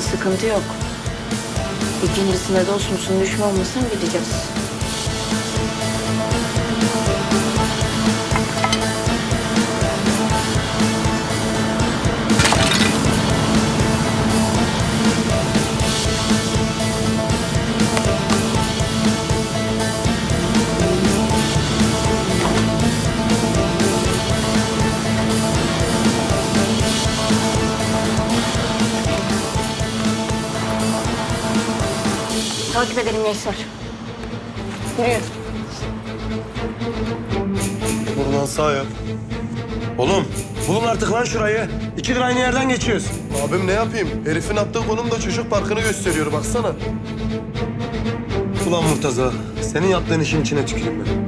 sıkıntı yok. İkincisinde dost musun düşman mısın bileceğiz. Takip edelim Yaşar. Yürüyün. Buradan sağ yap. Oğlum bulun artık lan şurayı. İkidir aynı yerden geçiyoruz. Abim ne yapayım? Herifin attığı konumda çocuk parkını gösteriyor baksana. Ulan Murtaza senin yaptığın işin içine tüküreyim ben.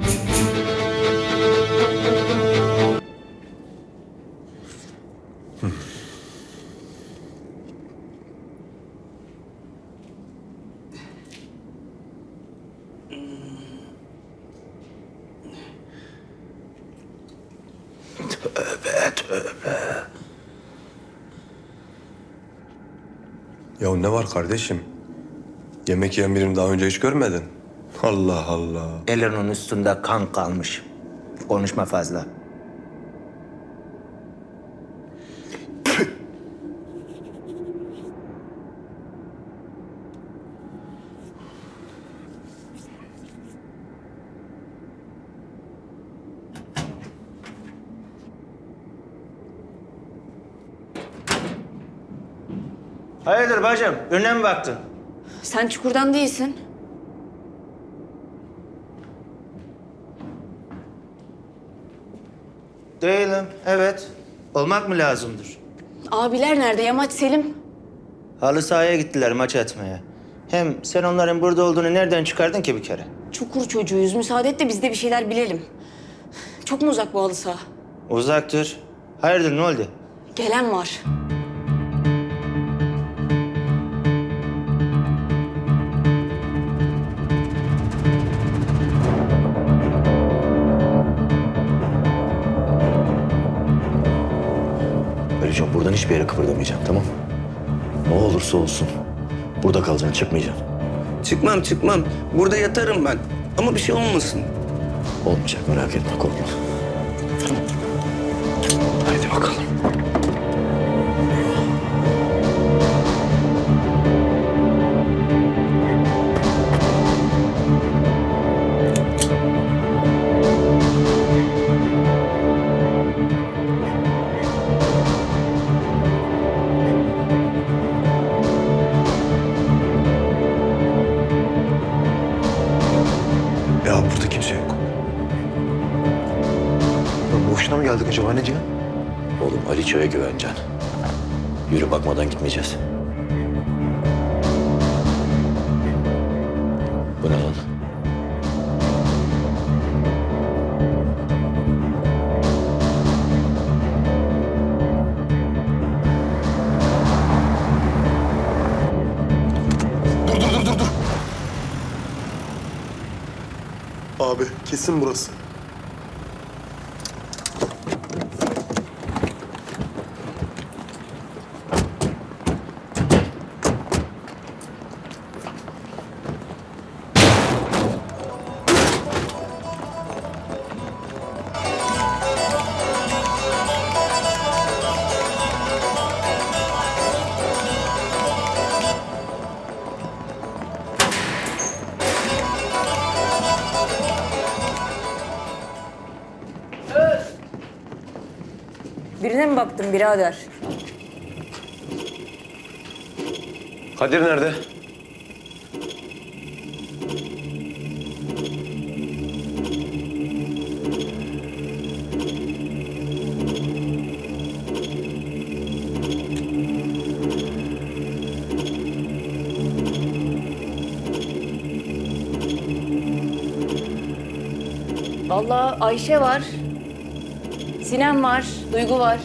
Ya ne var kardeşim? Yemek yiyen birini daha önce hiç görmedin. Allah Allah. Elinin üstünde kan kalmış. Konuşma fazla. Hayırdır bacım? Önüne mi baktın? Sen çukurdan değilsin. Değilim, evet. Olmak mı lazımdır? Abiler nerede? Yamaç Selim. Halı sahaya gittiler maç etmeye. Hem sen onların burada olduğunu nereden çıkardın ki bir kere? Çukur çocuğuyuz. Müsaade et de biz de bir şeyler bilelim. Çok mu uzak bu halı saha? Uzaktır. Hayırdır ne oldu? Gelen var. Hiçbir yere kıpırdamayacaksın tamam mı? Ne olursa olsun. Burada kalacaksın çıkmayacaksın. Çıkmam çıkmam. Burada yatarım ben. Ama bir şey olmasın. Olmayacak merak etme korkma. Lan boşuna mı geldik acaba ne diyorsun? Oğlum Ali Ço'ya güveneceksin. Yürü bakmadan gitmeyeceğiz. Bu ne lan? Dur dur dur dur dur. Abi kesin burası. Birine mi baktın birader? Kadir nerede? Vallahi Ayşe var. Sinem var. Duygu var.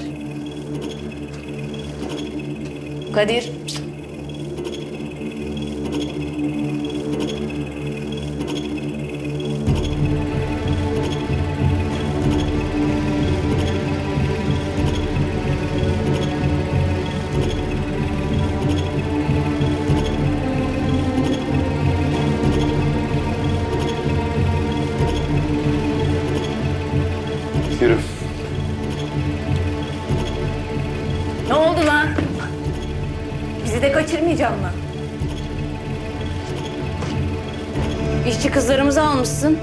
Kadir. De kaçırmayacak mı? İşçi kızlarımızı almışsın.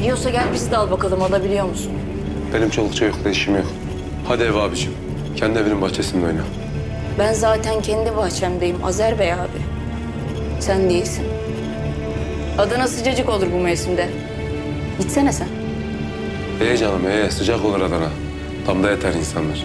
Biliyorsa gel bizi de al bakalım alabiliyor musun? Benim çoluk çocukla işim yok. Hadi ev abiciğim. Kendi evinin bahçesinde oyna. Ben zaten kendi bahçemdeyim Azer Bey abi. Sen değilsin. Adına sıcacık olur bu mevsimde. Gitsene sen. İyi canım iyi. Sıcak olur Adana. Tam da yeter insanlar.